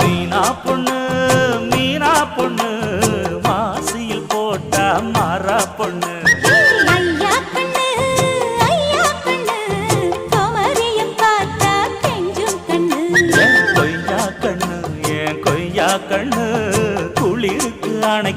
மீனா பொண்ணு மீனா பொண்ணு வாசியில் போட்ட மர பொண்ணு. கொய்யா கண்ணு குளிருக்கு அணைக்கு